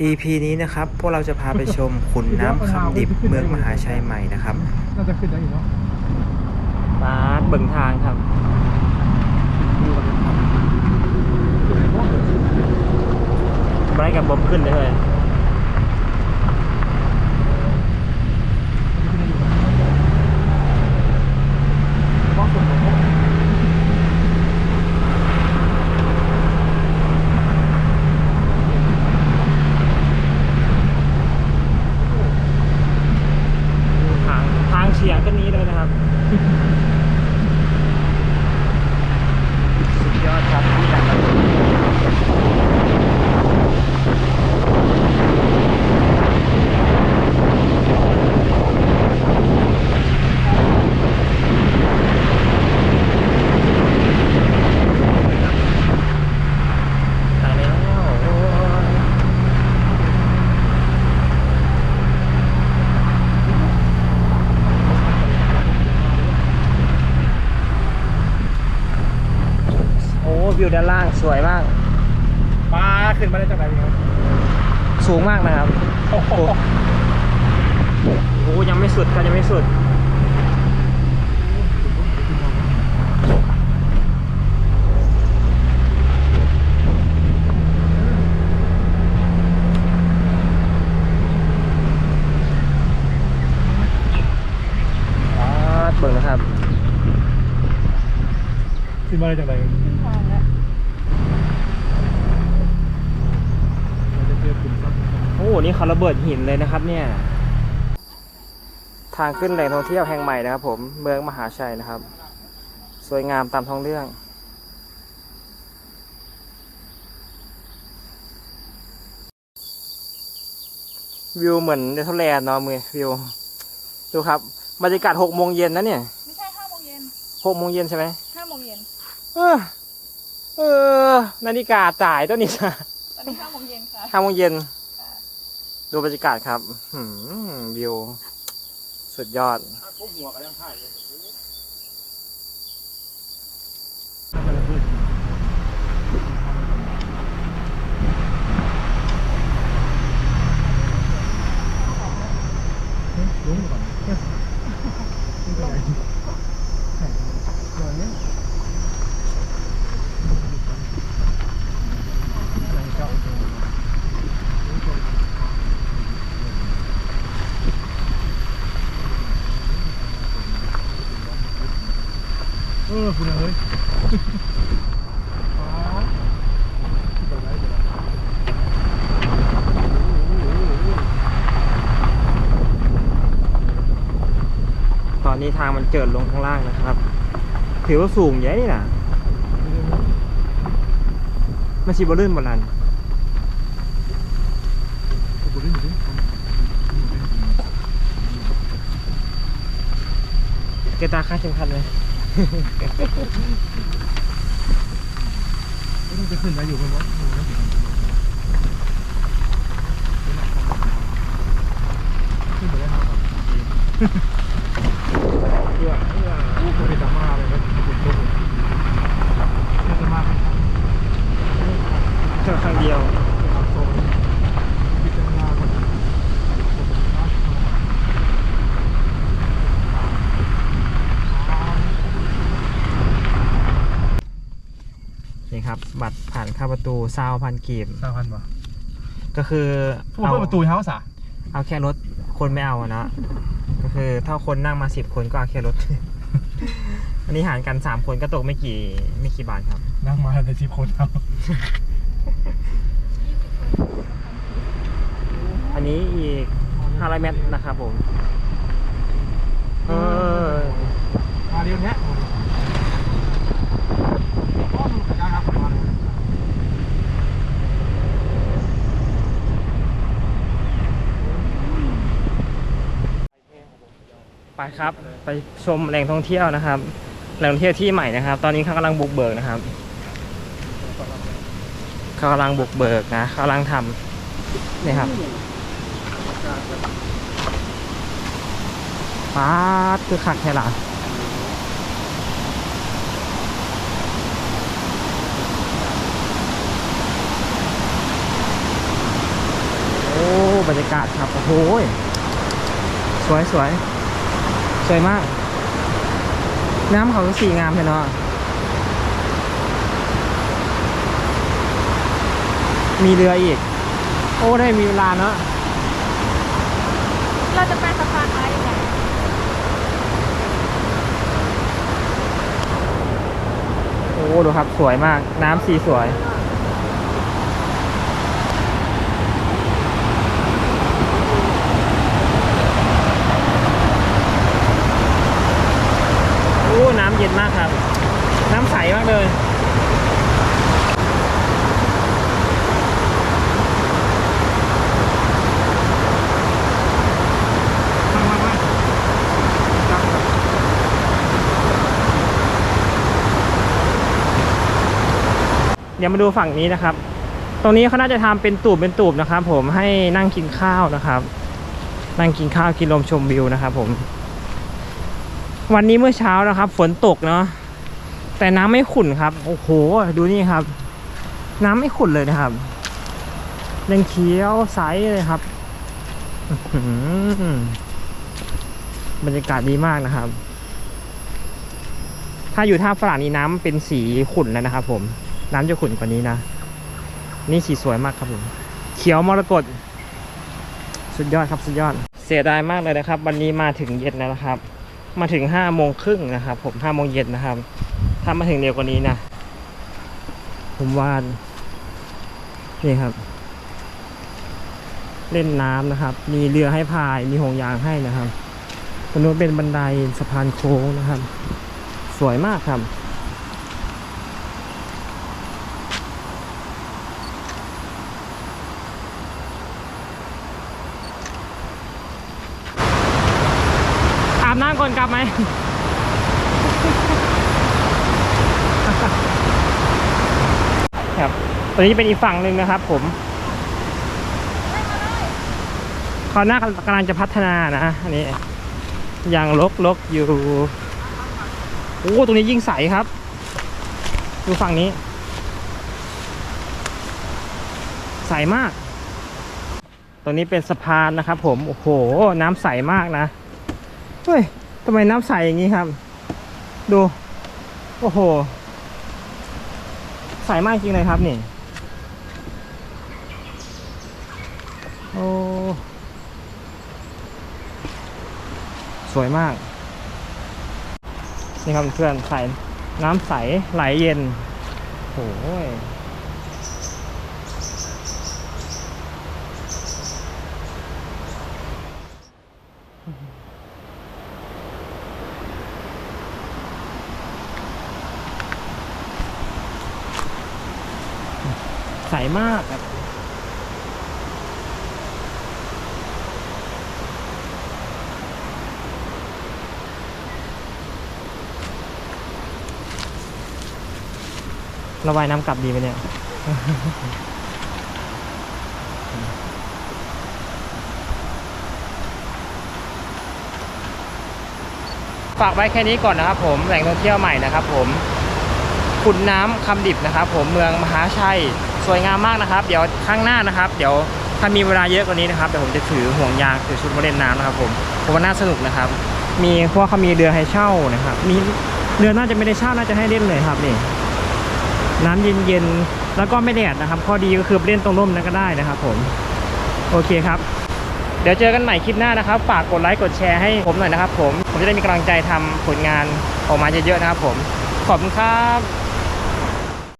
EP นี้นะครับ พวกเราจะพาไปชมขุนน้ำคำดิบเมืองมหาชัยใหม่นะครับ น่าจะขึ้นได้อยู่เนาะบาสเบิ่งทางครับไร้กับบอมขึ้นได้เลยทาง ทางเฉียงก็นี้เลยนะครับ สุดยอดครับที่ดังทางนี้แล้วโอ้ยโอ้ วิวด้านล่างสวยมากปลาขึ้นมาได้จากไหนครับสูงมากนะครับ โอ้โหโอ้ยังไม่สุดครับยังไม่สุดอ่าเบิ่งนะครับขึ้นมาได้จากไหน ขึ้นทางแล้ว เราจะเจอขุมทรัพย์ โอ้ นี่เขาระเบิดหินเลยนะครับ เนี่ย ทางขึ้นแหล่งท่องเที่ยวแห่งใหม่นะครับ ผมเมืองมหาชัยนะครับ สวยงามตามท้องเรื่องวิวเหมือนเนเธอร์แลนด์เนาะมือวิวดูครับบรรยากาศหกโมงเย็นนะเนี่ยไม่ใช่ห้าโมงเย็นหกโมงเย็นใช่ไหมห้าโมงเย็นเออเออนาฬิกาจ่ายตัวนี้จ้ะตอนนี้ห้าโมงเย็นค่ะห้าโมงเย็น ดูบรรยากาศครับหืมวิว สุดยอด พวกหัวกันยังถ่ายเลยลุงก่อนไม่เป็นไรอย่างนี้อะไรเจ้าตัวเออคุณเอ้ยอ๋อที่ตรงไหนเดี๋ยวนะ ตอ นี้ทางมันเจิดลงข้างล่างนะครับ ถือว่าสูงใหญ่นี่นะมันชิบลื่นบนลันกูได้อยู่ดิเกตาค่าเข็มขัดเลยไม่ต้องจะขึ้นนะอยู่บนรถขึ้นไปได้ครับเพื่อเพื่ออู้กูเป็นดราม่าเลยนะเป็นต้นน่าจะมาก แค่ครั้งเดียว โซนพิจารณาก่อน นี่ครับ บัตรผ่านเข้าประตูซาวพันกีบสามพันป่ะก็คือพวกเปิดประตูเท้าสะเอาแค่รถคนไม่เอาอะนะ ก็คือถ้าคนนั่งมาสิบคนก็เอาแค่รถ อันนี้หารกันสามคนก็ตกไม่กี่ไม่กี่บาทครับ นั่งมาในสิบคนครับอันนี้อีก500เมตรนะครับผม เออ มาเรียวแท้อ๋อมันกระจายครับมาเลย ไป ครับ ไปชมแหล่งท่องเที่ยวนะครับ แหล่งท่องเที่ยวที่ใหม่นะครับ ตอนนี้เขากำลังบุกเบิกนะครับเขากำลังบุกเบิกนะเขากำลังทำนี่ครับป๊าดคือขักแค่หละากาศครับ โอ้โหยสวยสวย สวยมาก น้ำเขาสีงามเลยเนาะมีเรืออีก โอ้ได้มีเวลาเนาะเราจะไปสะพานไม้ยังไงโอ้ดูครับสวยมาก น้ำสีสวย โอ้ น้ำ เย็นมากครับ น้ำใสมากเลยมามามาจับเดี๋ยวมาดูฝั่งนี้นะครับ ตรงนี้เขาน่าจะทำเป็นตูบเป็นตูบนะครับ ผมให้นั่งกินข้าวนะครับ นั่งกินข้าวกินลมชมวิวนะครับผม วันนี้เมื่อเช้านะครับ ฝนตกเนาะแต่น้ำไม่ขุ่นครับ โอ้โห ดูนี่ครับ น้ำไม่ขุ่นเลยนะครับยังเขียวใสเลยครับอื้อหือบรรยากาศดีมากนะครับ ถ้าอยู่ท่าฝรั่งนี้น้ำเป็นสีขุ่นแล้วนะครับ ผม น้ำจะขุ่นกว่านี้นะ นี่สีสวยมากครับผม เขียวมรกตสุดยอดครับสุดยอด เสียดายมากเลยนะครับ วันนี้มาถึงเย็นแล้วนะครับ มาถึงห้าโมงครึ่งนะครับ ผมห้าโมงเย็นนะครับ ถ้ามาถึงเร็วกว่านี้นะผมว่านี่ครับ เล่นน้ำนะครับ มีเรือให้พายมีห่วงยางให้นะครับตรงนู้นเป็นบันไดสะพานโค้งนะครับ สวยมากครับ น้ำก่อนกลับไหมครับตัวนี้เป็นอีกฝั่งหนึ่งนะครับ ผมเขาหน้ากำลังจะพัฒนานะอันนี้ยังลกลกอยู่โอ้ตรงนี้ยิ่งใสครับ ดูฝั่งนี้ ใสมากตรงนี้เป็นสะพานนะครับผม โอ้โห น้ำใสมากนะ เฮ้ย ทำไมน้ำใสอย่างนี้ครับ ดู โอ้โห ใสมากจริงเลยครับนี่โอ้สวยมาก นี่ครับเพื่อนใสน้ำใสไหลเย็นโอ้ย มากครับ ระบายน้ำกลับดีไหมเนี่ย ฝากไว้แค่นี้ก่อนนะครับผม แหล่งท่องเที่ยวใหม่นะครับผมขุนน้ำคำดิบนะครับผมเมืองมหาชัย สวยงามมากนะครับ เดี๋ยวข้างหน้านะครับ เดี๋ยวถ้ามีเวลาเยอะกว่านี้นะครับเดี๋ยวผมจะถือห่วงยางถือชุดมาเล่นน้ำนะครับผมผมว่าน่าสนุกนะครับ มีพว่าเขามีเรือให้เช่านะครับมีเรือน่าจะไม่ได้เช่าน่าจะให้เล่นเลยครับนี่น้ำเย็นๆแล้วก็ไม่แดดนะครับ ข้อดีก็คือเล่นตรงร่มนั้นก็ได้นะครับ ผมโอเคครับ เดี๋ยวเจอกันใหม่คลิปหน้านะครับ ฝากกดไลค์กดแชร์ให้ผมหน่อยนะครับ ผมผมจะได้มีกำลังใจทำผลงานออกมาเยอะๆนะครับ ผมขอบคุณครับ